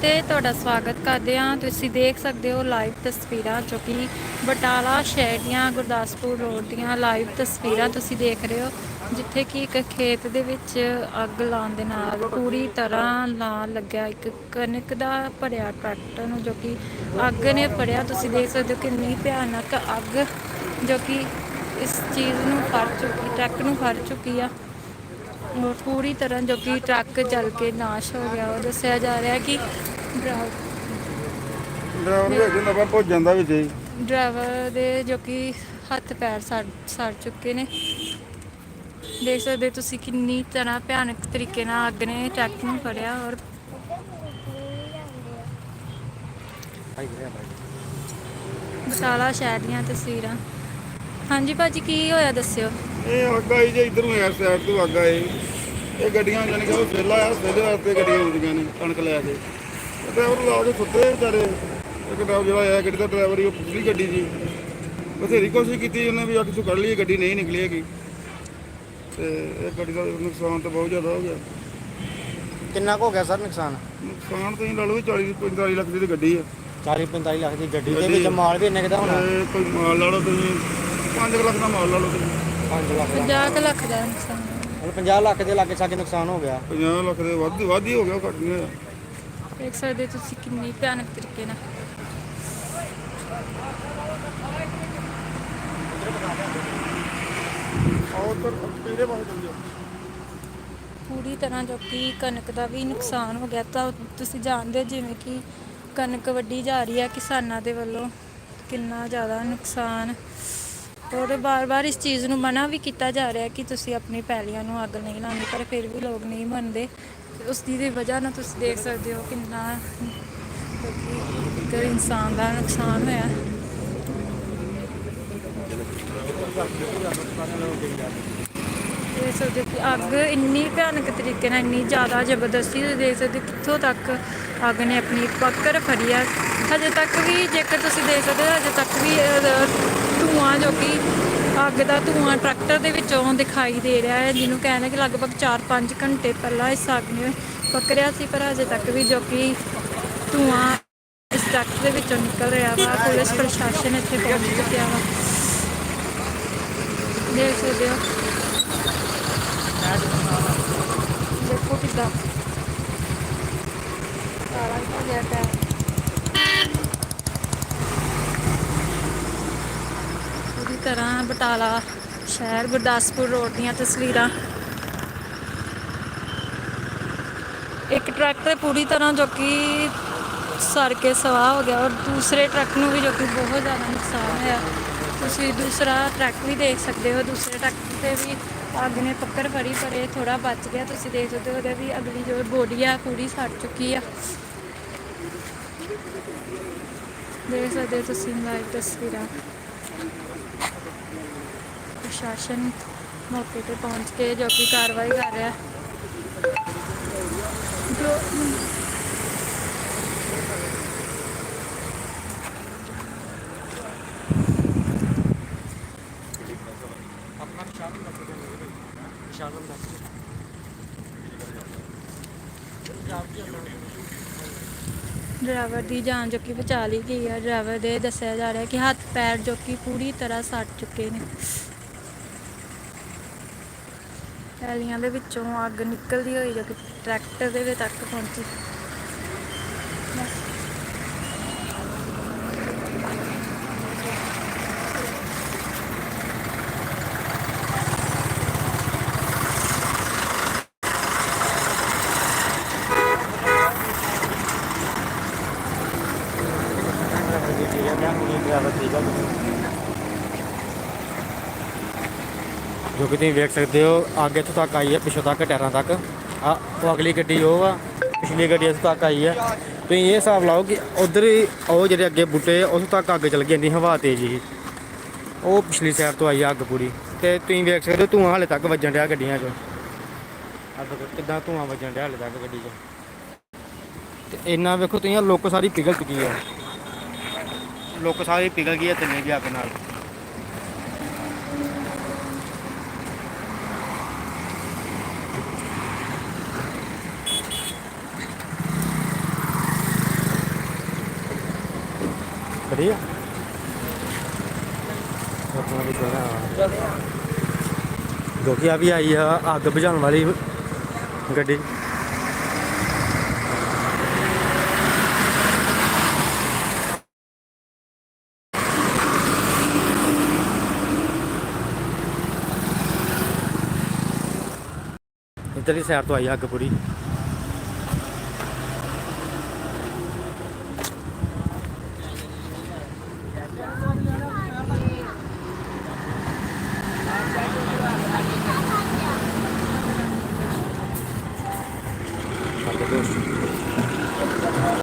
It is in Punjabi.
ਤੇ ਤੁਹਾਡਾ ਸਵਾਗਤ ਕਰਦੇ ਹਾਂ। ਤੁਸੀਂ ਦੇਖ ਸਕਦੇ ਹੋ ਲਾਈਵ ਤਸਵੀਰਾਂ ਜੋ ਕਿ ਬਟਾਲਾ ਸ਼ਹਿਰ ਦੀਆਂ, ਗੁਰਦਾਸਪੁਰ ਰੋਡ ਦੀਆਂ ਲਾਈਵ ਤਸਵੀਰਾਂ ਤੁਸੀਂ ਦੇਖ ਰਹੇ ਹੋ, ਜਿੱਥੇ ਕਿ ਇੱਕ ਖੇਤ ਦੇ ਵਿੱਚ ਅੱਗ ਲਾਉਣ ਦੇ ਨਾਲ ਪੂਰੀ ਤਰ੍ਹਾਂ ਲਾ ਲੱਗਿਆ। ਇੱਕ ਕਣਕ ਦਾ ਭਰਿਆ ਟਰੈਕਟਰ ਨੂੰ ਜੋ ਕਿ ਅੱਗ ਨੇ ਭਰਿਆ ਤੁਸੀਂ ਦੇਖ ਸਕਦੇ ਹੋ ਕਿੰਨੀ ਭਿਆਨਕ ਅੱਗ ਜੋ ਕਿ ਇਸ ਚੀਜ਼ ਨੂੰ ਫੜ ਚੁੱਕੀ ਟਰੱਕ ਨੂੰ ਫੜ ਚੁੱਕੀ ਆ। ਪੂਰੀ ਤਰ੍ਹਾਂ ਜੋ ਕਿ ਟਰੱਕ ਜਲ ਕੇ ਨਾਸ਼ ਹੋ ਗਿਆ ਉਹ ਦੱਸਿਆ ਜਾ ਰਿਹਾ ਕਿ ਡਰਾ- ਡਰਾਈਵਰ ਵੀ ਅੱਗੇ ਨਵਾਂ ਭੁੱਜ ਜਾਂਦਾ ਵਿੱਚ ਹੀ ਡਰਾਈਵਰ ਦੇ ਜੋ ਕਿ ਹੱਥ ਪੈਰ ਸੜ ਸੜ ਚੁੱਕੇ ਨੇ। ਦੇਖ ਸਕਦੇ ਹੋ ਤੁਸੀਂ ਕਿੰਨੀ ਤਰ੍ਹਾਂ ਭਿਆਨਕ ਤਰੀਕੇ ਨਾਲ ਅੱਗ ਨੇ ਟਰੱਕ ਨੂੰ ਫੜਿਆ ਔਰ ਬਟਾਲਾ ਸ਼ਹਿਰ ਦੀਆਂ ਤਸਵੀਰਾਂ। ਹਾਂਜੀ ਭਾਜੀ ਕੀ ਹੋਇਆ ਦੱਸਿਓ? ਇਹ ਅੱਗ ਆਈ ਜੇ ਇਧਰੋਂ ਐਰ ਸਾਈਡ ਤੋਂ ਅੱਗ ਆਈ। ਇਹ ਗੱਡੀਆਂ ਜਾਨੀ ਕਿ ਉਹ ਸੇਲਾ ਆ ਸੇਲੇ ਵਾਸਤੇ ਗੱਡੀਆਂ ਆਉਂਦੀਆਂ ਨੇ ਕਣਕ ਲੈ ਕੇ। ਡਰਾਈਵਰ ਲਾ ਕੇ ਸੁੱਤੇ ਵਿਚਾਰੇ। ਇੱਕ ਡਰਾਈਵਰ ਜਿਹੜਾ ਆਇਆ ਗੱਡੀ ਦਾ ਡਰਾਈਵਰ ਹੀ ਉਹ ਪਿਛਲੀ ਗੱਡੀ ਜੀ ਬਥੇਰੀ ਕੋਸ਼ਿਸ਼ ਕੀਤੀ ਉਹਨੇ ਵੀ ਅੱਗ ਚੋਂ ਕੱਢ ਲਈ ਗੱਡੀ ਨਹੀਂ ਨਿਕਲੀ ਹੈਗੀ। ਤੇ ਇਹ ਗੱਡੀ ਦਾ ਨੁਕਸਾਨ ਤਾਂ ਬਹੁਤ ਜ਼ਿਆਦਾ ਹੋ ਗਿਆ। ਕਿੰਨਾ ਕੁ ਹੋ ਗਿਆ ਸਰ ਨੁਕਸਾਨ? ਨੁਕਸਾਨ ਤਾਂ ਇਹ ਲਾ ਲਓ ਵੀ 40 45 ਲੱਖ ਦੀ ਤਾਂ ਗੱਡੀ ਆ। 40 45 ਲੱਖ ਦੀ ਗੱਡੀ ਦੇ ਵਿੱਚ ਮਾਲ ਵੀ ਇੰਨੇ ਕੁ ਦਾ ਹੋਣਾ? ਤੇ ਕੋਈ ਮਾਲ ਲਾ ਲਓ ਤੁਸੀਂ। 5 ਲੱਖ ਦਾ ਮਾਲ ਲਾ ਲਓ ਤੁਸੀਂ। 5 ਲੱਖ ਦਾ। 50 ਕੁ ਲੱਖ ਦਾ ਨੁਕਸਾਨ। ਹੁਣ 50 ਲੱਖ ਦੇ ਲਾਗੇ ਛਾਗੇ ਨੁਕਸਾਨ ਹੋ ਗਿਆ। 50 ਲੱਖ ਦੇ ਵੱਧ ਵੱਧ ਹੀ ਹੋ ਗਿਆ ਘੱਟ ਨਹੀਂ ਹੋਇਆ। ਦੇਖ ਸਕਦੇ ਤੁਸੀਂ ਕਿੰਨੀ ਭਿਆਨਕ ਤਰੀਕੇ ਨਾਲ। ਪੂਰੀ ਤਰ੍ਹਾਂ ਜੋ ਕਿ ਕਣਕ ਦਾ ਵੀ ਨੁਕਸਾਨ ਹੋ ਗਿਆ ਤਾਂ ਤੁਸੀਂ ਜਾਣਦੇ ਹੋ ਜਿਵੇਂ ਕਿ ਕਣਕ ਵੱਢੀ ਜਾ ਰਹੀ ਹੈ ਕਿਸਾਨਾਂ ਦੇ ਵੱਲੋਂ। ਕਿੰਨਾ ਜ਼ਿਆਦਾ ਨੁਕਸਾਨ। ਔਰ ਬਾਰ-ਬਾਰ ਇਸ ਚੀਜ਼ ਨੂੰ ਮਨਾ ਵੀ ਕੀਤਾ ਜਾ ਰਿਹਾ ਕਿ ਤੁਸੀਂ ਆਪਣੀ ਪੈਲੀਆਂ ਨੂੰ ਅੱਗ ਨਹੀਂ ਲਾਉਣੀ ਪਰ ਫਿਰ ਵੀ ਲੋਕ ਨਹੀਂ ਮੰਨਦੇ। ਤੇ ਉਸ ਦੀ ਦੀ ਵਜ੍ਹਾ ਨਾਲ ਤੁਸੀਂ ਦੇਖ ਸਕਦੇ ਹੋ ਕਿੰਨਾ ਕਿ ਇਨਸਾਨ ਦਾ ਨੁਕਸਾਨ ਹੋਇਆ। ਦੇਖ ਸਕਦੇ ਹੋ ਕਿ ਅੱਗ ਇੰਨੀ ਭਿਆਨਕ ਤਰੀਕੇ ਨਾਲ, ਇੰਨੀ ਜ਼ਿਆਦਾ ਜ਼ਬਰਦਸਤੀ ਤੁਸੀਂ ਦੇਖ ਸਕਦੇ ਹੋ ਕਿੱਥੋਂ ਤੱਕ ਅੱਗ ਨੇ ਆਪਣੀ ਪਕੜ ਫੜੀ ਹੈ ਹਜੇ ਤੱਕ ਵੀ ਜੇਕਰ ਤੁਸੀਂ ਦੇਖ ਸਕਦੇ ਹੋ, ਹਜੇ ਤੱਕ ਵੀ ਜੋ ਕਿ ਅੱਗ ਦਾ ਧੂੰਆਂ ਟਰੈਕਟਰ ਦੇ ਵਿੱਚੋਂ ਦਿਖਾਈ ਦੇ ਰਿਹਾ ਹੈ, ਜਿਹਨੂੰ ਕਹਿੰਦੇ ਕਿ ਲਗਭਗ 4-5 ਘੰਟੇ ਪਹਿਲਾਂ ਇਸ ਅੱਗ ਨੇ ਪਕੜਿਆ ਸੀ, ਪਰ ਹਜੇ ਤੱਕ ਵੀ ਜੋ ਕਿ ਧੂੰਆਂ ਇਸ ਟਰੱਕ ਦੇ ਵਿੱਚੋਂ ਨਿਕਲ ਰਿਹਾ ਵਾ, ਪੁਲਿਸ ਪ੍ਰਸ਼ਾਸਨ ਇੱਥੇ ਪਹੁੰਚ ਚੁੱਕਿਆ ਵਾ। ਦੇਖ ਸਕਦੇ ਹੋ। ਦੇਖੋ ਕਿੱਦਾਂ। ਸਾਰਾ ਹੀ ਗਿਆ। ਟਾਇਰ ਪੂਰੀ ਤਰ੍ਹਾਂ ਬਟਾਲਾ ਸ਼ਹਿਰ, ਗੁਰਦਾਸਪੁਰ ਰੋਡ ਦੀਆਂ ਤਸਵੀਰਾਂ। ਇੱਕ ਟਰੱਕ ਤੇ ਪੂਰੀ ਤਰ੍ਹਾਂ ਜੋ ਕਿ ਸੜ ਕੇ ਸਵਾਹ ਹੋ ਗਿਆ ਔਰ ਦੂਸਰੇ ਟਰੱਕ ਨੂੰ ਵੀ ਜੋ ਕਿ ਬਹੁਤ ਜ਼ਿਆਦਾ ਨੁਕਸਾਨ ਹੋਇਆ। ਤੁਸੀਂ ਦੂਸਰਾ ਟਰੱਕ ਵੀ ਦੇਖ ਸਕਦੇ ਹੋ, ਦੂਸਰੇ ਟਰੱਕ ਤੇ ਵੀ ਅੱਗ ਨੇ ਪੱਕੜ ਫੜੀ, ਪਰ ਇਹ ਥੋੜਾ ਬਚ ਗਿਆ। ਤੁਸੀਂ ਦੇਖ ਸਕਦੇ ਹੋ ਉਹਦੇ ਵੀ ਅਗਲੀ ਜੋ ਬੋਡੀ ਆ, ਪੂਰੀ ਸੜ ਚੁੱਕੀ ਆ। ਦੇਖ ਸਕਦੇ ਹੋ ਤੁਸੀਂ ਲਾਈਵ ਤਸਵੀਰਾਂ। ਪ੍ਰਸ਼ਾਸਨ ਮੌਕੇ ਤੇ ਪਹੁੰਚ ਕੇ ਜੋ ਕਿ ਕਾਰਵਾਈ ਕਰ ਰਿਹਾ ਜੋ ਆਪਣਾ ਨਿਸ਼ਾਨ ਨਿਸ਼ਾਨ ਡਰਾਈਵਰ ਦੀ ਜਾਨ ਜੋ ਕਿ ਬਚਾ ਲਈ ਗਈ ਹੈ ਡਰਾਈਵਰ ਦੇ ਦੱਸਿਆ ਜਾ ਰਿਹਾ ਕਿ ਹੱਥ ਪੈਰ ਜੋ ਕਿ ਪੂਰੀ ਤਰ੍ਹਾਂ ਸੜ ਚੁੱਕੇ ਨੇ ਪੈਲੀਆਂ ਦੇ ਵਿੱਚੋਂ ਅੱਗ ਨਿਕਲਦੀ ਹੋਈ ਜੋ ਕਿ ਟਰੈਕਟਰ ਦੇ ਵਿੱਚ ਤੱਕ ਪਹੁੰਚੀ ਬਸ। ਜੋ ਕਿ ਤੁਸੀਂ ਵੇਖ ਸਕਦੇ ਹੋ, ਅੱਗੇ ਇੱਥੋਂ ਤੱਕ ਆਈ ਹੈ, ਪਿੱਛੋਂ ਤੱਕ, ਟਾਇਰਾਂ ਤੱਕ। ਆ, ਉਹ ਅਗਲੀ ਗੱਡੀ ਉਹ ਆ, ਪਿਛਲੀ ਗੱਡੀ ਇੱਥੋਂ ਤੱਕ ਆਈ ਹੈ। ਤੁਸੀਂ ਇਹ ਹਿਸਾਬ ਲਾਓ ਕਿ ਉਧਰ ਹੀ ਉਹ ਜਿਹੜੇ ਅੱਗੇ ਬੂਟੇ ਉਸ ਤੱਕ ਅੱਗ ਚੱਲ ਗਈ ਇੰਨੀ ਹਵਾ ਤੇਜ਼ ਸੀ ਉਹ ਪਿਛਲੀ ਸਾਈਡ ਤੋਂ ਆਈ ਆ ਅੱਗ ਪੂਰੀ। ਤੇ ਤੁਸੀਂ ਵੇਖ ਸਕਦੇ ਹੋ, ਧੂੰਆਂ ਹਾਲੇ ਤੱਕ ਵੱਜਣ ਡਿਆ ਗੱਡੀਆਂ 'ਚ। ਅੱਗ ਕਿੱਦਾਂ ਧੂੰਆਂ ਵੱਜਣ ਡਿਆ ਹਾਲੇ ਤੱਕ ਗੱਡੀ 'ਚ। ਤੇ ਇੰਨਾ ਵੇਖੋ ਤੁਸੀਂ ਲੋਕ ਲੁੱਕ ਸਾਰੀ ਪਿਘਲ ਚੁੱਕੀ ਹੈ ਲੋਕ ਸਾਰੀ ਪਿਘਲ ਗਈ ਹੈ ਤਿੰਨੇ ਦੀ ਅੱਗ ਨਾਲ। ਖੜੀ ਆਪਣਾ ਵੀ ਖੜਾ ਜੋ ਕਿ ਆ ਵੀ ਆਈ ਆ ਅੱਗ ਬੁਝਾਉਣ ਵਾਲੀ ਗੱਡੀ। ਇੱਧਰਲੀ ਸਾਈਡ ਤੋਂ ਆਈ ਅੱਗ ਪੂਰੀ।